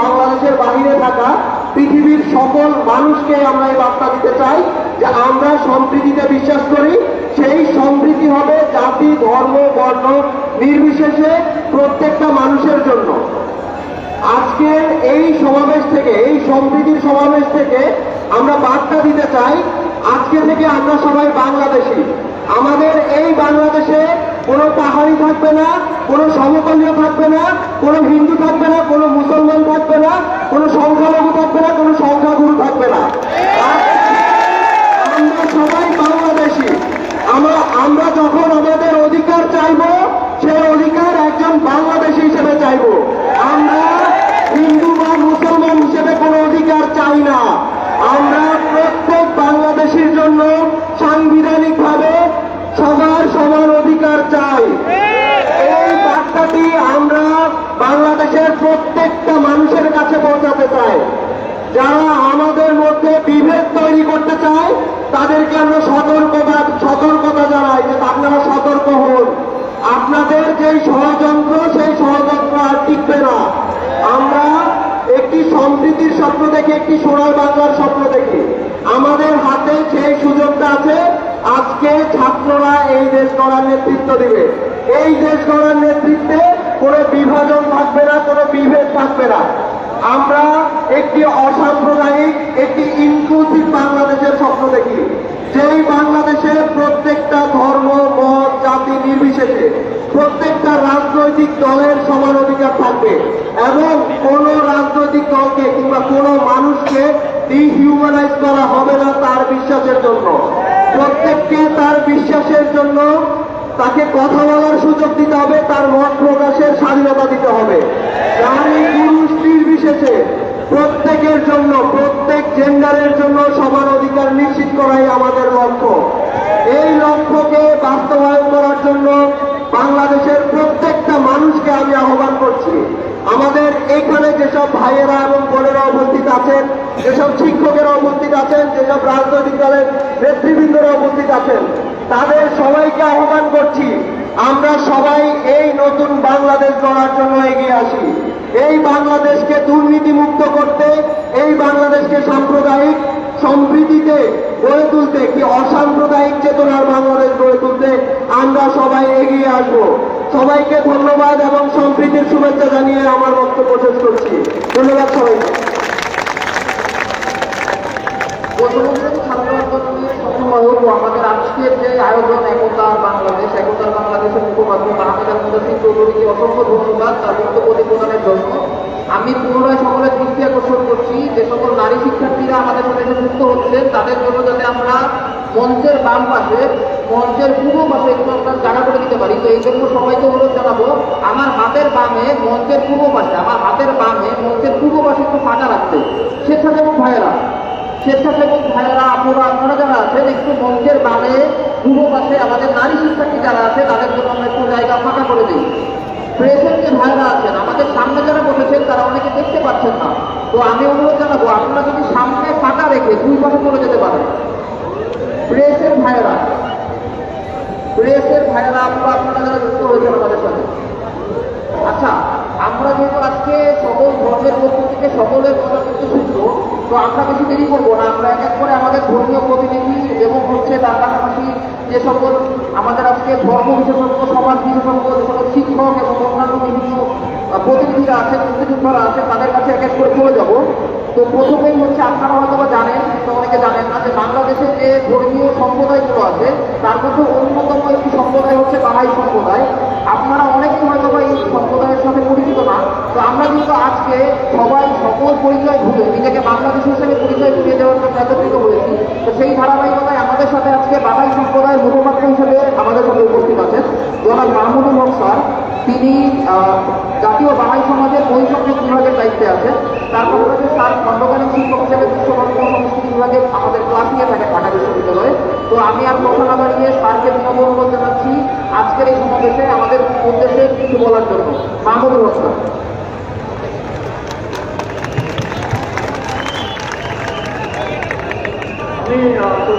বাংলাদেশের বাহিরে থাকা পৃথিবীর সকল মানুষকে আমরা এই বার্তা দিতে চাই যে আমরা সম্প্রীতিতে বিশ্বাস করি, সেই সম্প্রীতি হবে জাতি, ধর্ম, বর্ণ নির্বিশেষে প্রত্যেকটা মানুষের জন্য। আজকের এই সমাবেশ থেকে, এই সম্প্রীতির সমাবেশ থেকে আমরা বার্তা দিতে চাই, আজকে থেকে আমরা সবাই বাংলাদেশি। আমাদের এই বাংলাদেশে কোনো পাহাড়ি থাকবে না কোনো সমতলীয় থাকবে না, কোনো হিন্দু থাকবে না, কোনো মুসলমান থাকবে না, কোনো সংখ্যালঘু থাকবে না, কোনো সংখ্যাগুরু থাকবে না আমরা সবাই বাংলাদেশি আমরা আমরা যখন আমাদের অধিকার চাইব সেই অধিকার একজন বাংলাদেশি হিসেবে চাইব আমরা হিন্দু বা মুসলমান হিসেবে কোনো অধিকার চাই না আমরা প্রত্যেক বাংলাদেশির জন্য সাংবিধানিকভাবে সবার সমান অধিকার চাই এই বার্তাটি আমরা বাংলাদেশের প্রত্যেকটা মানুষের কাছে পৌঁছাতে চাই যারা আমাদের মধ্যে বিভেদ তৈরি করতে চায়, তাদেরকে আমরা সতর্কতা সতর্কতা জানাই যে আপনারা সতর্ক হন। আপনাদের যেই ষড়যন্ত্র, সেই ষড়যন্ত্র আর টিকবে না। আমরা একটি সম্প্রীতির স্বপ্ন দেখি, একটি সোনার বাংলার স্বপ্ন দেখি। আমাদের হাতে সেই সুযোগটা আছে, আজকে ছাত্ররা এই দেশ গড়ার নেতৃত্ব দিবে। এই দেশ গড়ার নেতৃত্বে কোনো বিভাজন থাকবে না, কোনো বিভেদ থাকবে না। আমরা একটি অসাম্প্রদায়িক, একটি ইনক্লুসিভ বাংলাদেশের স্বপ্ন দেখি। যেই বাংলাদেশে প্রত্যেকটা ধর্ম, মত, জাতি নির্বিশেষে প্রত্যেকটা রাজনৈতিক দলের সমান অধিকার থাকবে এবং কোন রাজনৈতিক দলকে কিংবা কোনো মানুষকে ডিহিউম্যানাইজ করা হবে না তার বিশ্বাসের জন্য। প্রত্যেককে তার বিশ্বাসের জন্য তাকে কথা বলার সুযোগ দিতে হবে, তার মত প্রকাশের স্বাধীনতা দিতে হবে। নারী পুরুষ নির্বিশেষে প্রত্যেকের জন্য, প্রত্যেক জেন্ডারের জন্য সমান অধিকার নিশ্চিত করাই আমাদের লক্ষ্য। এই লক্ষ্যকে বাস্তবায়ন করার জন্য বাংলাদেশের প্রত্যেকটা মানুষকে আমি আহ্বান করছি। আমাদের এখানে যেসব ভাইয়েরা এবং বোনেরা উপস্থিত আছেন, যেসব শিক্ষকেরা উপস্থিত আছেন, যেসব রাজনৈতিক দলের নেতৃবৃন্দরা উপস্থিত আছেন তাদের সবাইকে আহ্বান করছি, আমরা সবাই এই নতুন বাংলাদেশ গড়ার জন্য এগিয়ে আসি। এই বাংলাদেশকে দুর্নীতিমুক্ত করতে, এই বাংলাদেশকে সাম্প্রদায়িক সম্প্রীতিতে গড়ে তুলতে, কি অসাম্প্রদায়িক চেতনার বাংলাদেশ গড়ে তুলতে আমরা সবাই এগিয়ে আসব। সবাইকে ধন্যবাদ এবং সম্প্রীতির শুভেচ্ছা জানিয়ে আমার বক্তব্য শেষ করছি। ধন্যবাদ সবাইকে। আজকের যে আয়োজন একতা বাংলাদেশ, একতার বাংলাদেশের মুখপাত্র মাহমুদার মুদাসির চৌধুরীকে অসংখ্য ধন্যবাদ তার বক্তব্য প্রদানের জন্য। আমি পুনরায় সকলের দৃষ্টি আকর্ষণ করছি, যে সকল নারী শিক্ষার্থীরা আমাদের সাথে যুক্ত হচ্ছেন তাদের জন্য যাতে আমরা মঞ্চের বাম পাশে, মঞ্চের পূর্ব পাশে একটু আমরা জায়গা করে দিতে পারি। তো এই জন্য সবাইকে অনুরোধ জানাব, আমার হাতের বামে মঞ্চের পূর্ব পাশে, আমার হাতের বামে মঞ্চের পূর্ব পাশে একটু ফাঁকা রাখতে। স্বেচ্ছাসেবক ভাইয়েরা স্বেচ্ছাসেবক ভাইয়েরা আপুরা আপনারা যারা আছেন একটু মঞ্চের বামে, পূর্ব পাশে আমাদের নারী শিক্ষার্থী যারা আছে, তাদের জন্য আমরা একটু জায়গা ফাঁকা করে দিই। প্রেসের যে ভাইয়েরা আছেন, আমাদের সামনে যারা বসেছেন, তারা অনেকে দেখতে পাচ্ছেন না। তো আমি অনুরোধ জানাব, আপনারা যদি সামনে ফাঁকা রেখে দুই পাশে চলে যেতে পারেন। প্রেসের ভাইয়েরা প্রেসের ভাইয়েরা আপুরা আপনারা যারা যুক্ত হয়েছেন আমাদের সাথে। আচ্ছা আমরা যেহেতু আজকে সকল ধর্মের পক্ষ থেকে, সকলের কথা কিন্তু শুনব তো আমরা বেশি দেরি করব না। আমরা এক এক করে আমাদের ধর্মীয় প্রতিনিধি এবং হচ্ছে তার পাশাপাশি যে সকল আমাদের আজকে ধর্ম বিশেষজ্ঞ, সমাজ বিশেষজ্ঞ, যে সকল শিক্ষক এবং অন্যান্য বিভিন্ন প্রতিনিধিরা আছেন, মুক্তিযোদ্ধারা আছেন, তাদের কাছে এক এক করে চলে যাব। তো প্রথমেই হচ্ছে আপনারা হয়তো বা জানেন কিন্তু অনেকে জানেন না, যে বাংলাদেশের যে ধর্মীয় সম্প্রদায়গুলো আছে, তার মধ্যে অন্যতম একটি সম্প্রদায় হচ্ছে বাহাই সম্প্রদায়। আপনারা অনেকেই হয়তো বা এই সম্প্রদায়ের সাথে পরিচিত না। তো আমরা কিন্তু আজকে সবাই পরিচয় ভুলে, নিজেকে বাংলাদেশ হিসেবে পরিচয় ঘুরিয়ে দেওয়ার জন্য একত্রিত হয়েছি। তো সেই ধারাবাহিকতায় আমাদের সাথে আজকে বাঙালি সম্প্রদায়ের মুখপাত্র হিসেবে আমাদের সাথে উপস্থিত আছেন জনাব মাহমুদুল হক স্যার। তিনি জাতীয় বাঙালি সমাজের বৈষম্য বিভাগের দায়িত্বে আছেন। তার পাশাপাশি স্যার খণ্ডকালীন শিক্ষক হিসেবে বিশ্বকর্ম সংস্কৃতি বিভাগে আমাদের ক্লাস নিয়ে থাকে ঢাকা বিশ্ববিদ্যালয়ে। তো আমি আর কথা না বাড়িয়ে স্যারকে অনুরোধ জানাচ্ছি আজকের এই সমাবেশে আমাদের উদ্দেশ্যে কিছু বলার জন্য। মাহমুদুল হক স্যার।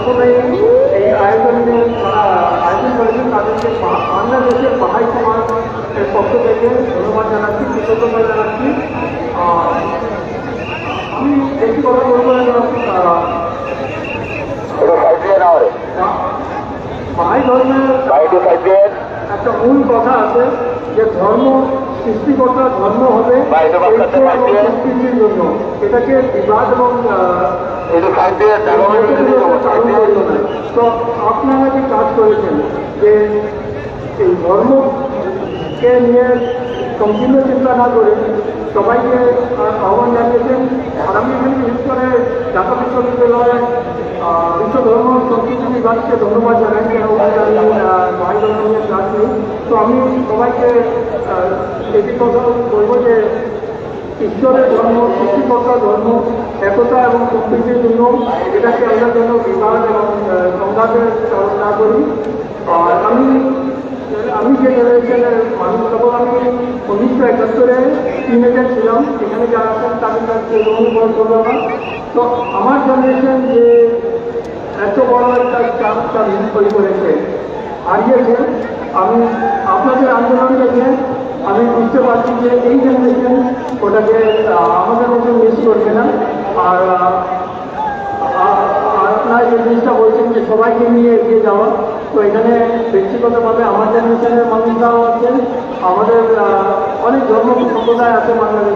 প্রথমে এই আয়োজন যারা আয়োজন করেছেন তাদেরকে বাংলাদেশের পাহাড়ি সমাজের পক্ষ থেকে ধন্যবাদ জানাচ্ছি কৃতজ্ঞতা জানাচ্ছি। আহ, কথা বলব আহ, ধর্মের একটা মূল কথা আছে যে ধর্ম সৃষ্টিকর্তা ধর্ম হবে জন্য। এটাকে বিবাদ এবং। তো আপনারা যে কাজ করেছেন যে এই ধর্মকে নিয়ে সম্পূর্ণ চিন্তা না করে সবাইকে আহ, আহ্বান জানিয়েছেন আমি এখানে বিশেষ করে ঢাকা বিশ্ববিদ্যালয়ের বিশ্ব ধর্ম সংস্কৃতি বিভাগকে ধন্যবাদ জানাই তো আমি সবাইকে একটি কথা বলব যে ঈশ্বরের ধর্ম সৃষ্টিকর্তা ধর্ম একতা এবং সম্প্রীতির জন্য এটাকে আমরা যেন বিবাদ এবং আহ, সংঘাতের না করি আর আমি আমি যে জেনারেশনের মানুষ তখন আমি উনিশশো একাত্তরে টিনেজার ছিলাম। এখানে যারা আছেন তাদের কাছে অনুভব করব না তো আমার জেনারেশন যে এত বড় একটা চাপটা মিস করে করেছে, হারিয়েছে, আমি আপনাদের আন্দোলন দেখে আমি বুঝতে পারছি যে এই জেনারেশন ওটাকে আমাদের মতো মিস করবে না। আর আপনারা যে জিনিসটা বলছেন যে সবাইকে নিয়ে এগিয়ে যাওয়া, তো এখানে ব্যক্তিগতভাবে আমার জেনারেশনের মানুষরাও আছেন। আমাদের অনেক ধর্ম সম্প্রদায় আছে বাংলাদেশে।